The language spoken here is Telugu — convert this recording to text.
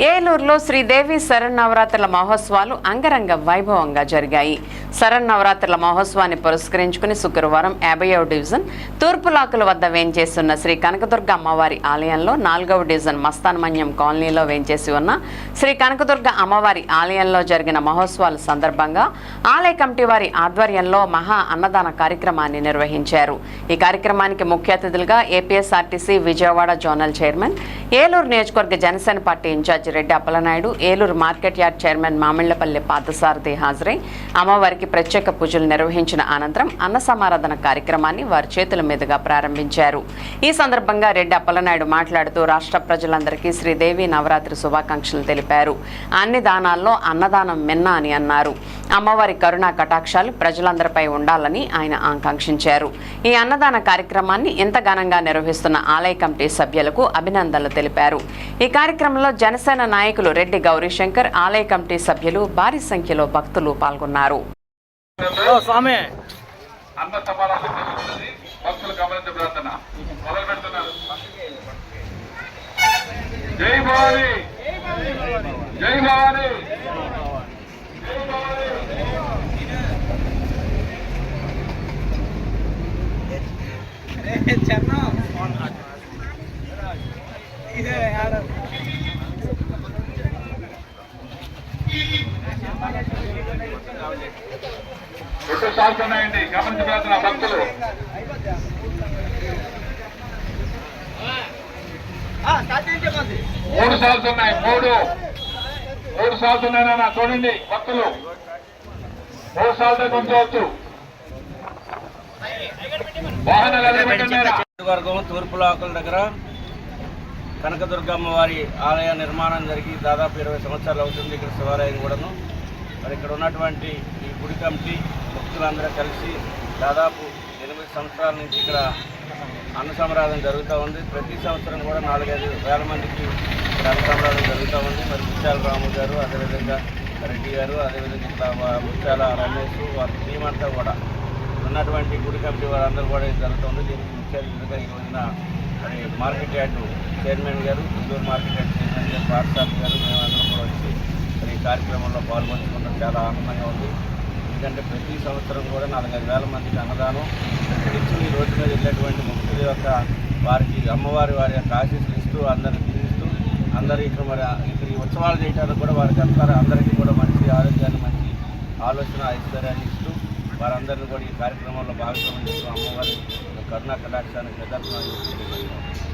ఏలూరులో శ్రీదేవి శరన్నవరాత్రుల మహోత్సవాలు అంగరంగ వైభవంగా జరిగాయి. శరన్నవరాత్రుల మహోత్సవాన్ని పురస్కరించుకుని శుక్రవారం యాభైవ డివిజన్ తూర్పులాకుల వద్ద వేంచేస్తున్న శ్రీ కనకదుర్గ అమ్మవారి ఆలయంలో నాలుగవ డివిజన్ మస్తాన్మన్యం కాలనీలో వేంచేసి ఉన్న శ్రీ కనకదుర్గ అమ్మవారి ఆలయంలో జరిగిన మహోత్సవాల సందర్భంగా ఆలయ కమిటీ వారి ఆధ్వర్యంలో మహా అన్నదాన కార్యక్రమాన్ని నిర్వహించారు. ఈ కార్యక్రమానికి ముఖ్య అతిథులుగా APSRTC Vijayawada zonal chairman Eluru నియోజకవర్గ Janasena party in charge Reddy Appalanaidu Eluru market yard chairman Mamillapalli Parthasarathi హాజరై అమ్మవారికి ప్రత్యేక పూజలు నిర్వహించిన అనంతరం అన్న సమారాధన కార్యక్రమాన్ని వారి చేతుల మీదుగా ప్రారంభించారు. ఈ సందర్భంగా రెడ్డి అప్పలనాయుడు మాట్లాడుతూ రాష్ట్ర ప్రజలందరికీ శ్రీదేవి నవరాత్రి శుభాకాంక్షలు తెలిపారు. అన్ని దానాల్లో అన్నదానం మిన్న అని అన్నారు. అమ్మవారి కరుణా కటాక్షాలు ప్రజలందరిపై ఉండాలని ఆయన ఆకాంక్షించారు. ఈ అన్నదాన కార్యక్రమాన్ని ఇంత ఘనంగా నిర్వహిస్తున్న ఆలయ కమిటీ సభ్యులకు అభినందనలు తెలిపారు. ఈ కార్యక్రమంలో జనసేన నాయకులు రెడ్డి గౌరీశంకర్ ఆలయ కమిటీ సభ్యులు భారీ సంఖ్యలో భక్తులు పాల్గొన్నారు. జై భవాని. జై భవాని. రెండు ఉన్నాయండి భక్తులు. మూడు సార్లు ఉన్నాయి. మూడు. మూడు సార్లు ఉన్నాయన్నా చూడండి భక్తులు. మూడు సార్లు ఉంచవచ్చు వాహనాలు వర్గం తూర్పు లోకల దగ్గర కనకదుర్గమ్మ వారి ఆలయ నిర్మాణం జరిగి దాదాపు ఇరవై సంవత్సరాలు అవుతుంది ఇక్కడ శివాలయం కూడాను. మరి ఇక్కడ ఉన్నటువంటి ఈ గుడి కమిటీ భక్తులందరూ కలిసి దాదాపు ఎనిమిది సంవత్సరాల నుంచి ఇక్కడ అన్న సంరాధన జరుగుతూ ఉంది. ప్రతి సంవత్సరం కూడా నాలుగైదు వేల మందికి ఇక్కడ అన్న సంరాధన జరుగుతూ ఉంది. మరి ముత్యాల రాము గారు అదేవిధంగా రెడ్డి గారు అదేవిధంగా ఇట్లా ముత్యాల రమేష్ వారి టీం అంతా కూడా ఉన్నటువంటి గుడి కమిటీ వారందరూ కూడా ఇది జరుగుతుంది దీనికి ముఖ్య అతిథిగా ఈ రోజున మరి మార్కెట్ యార్డ్ చైర్మన్ గారు గుంటూరు మార్కెట్ యార్డ్ చైర్మన్ గారు పాఠశాల గారు మేమందరం కూడా వచ్చి మరి ఈ కార్యక్రమంలో పాల్గొంచుకుంటాం చాలా ఆనందంగా ఉంది. ఎందుకంటే ప్రతి సంవత్సరం కూడా నాలుగైదు వేల మందికి అన్నదానం. ఇక్కడి నుంచి ఈ రోడ్డు మీద వెళ్ళేటువంటి భక్తుల యొక్క వారికి అమ్మవారి వారి యొక్క ఆశీస్సులు ఇస్తూ అందరిని దీవిస్తూ అందరూ ఇక్కడ మరి ఇక్కడ ఈ ఉత్సవాలు చేయడానికి కూడా వారికి అందరూ అందరికీ కూడా మంచి ఆరోగ్యాన్ని మంచి ఆలోచన ఐశ్వర్యాన్ని ఇస్తూ వారందరినీ కూడా ఈ కార్యక్రమంలో భాగస్వామ్యం చేస్తూ అమ్మవారి కరుణా కటాక్షాన్ని నిదర్శనం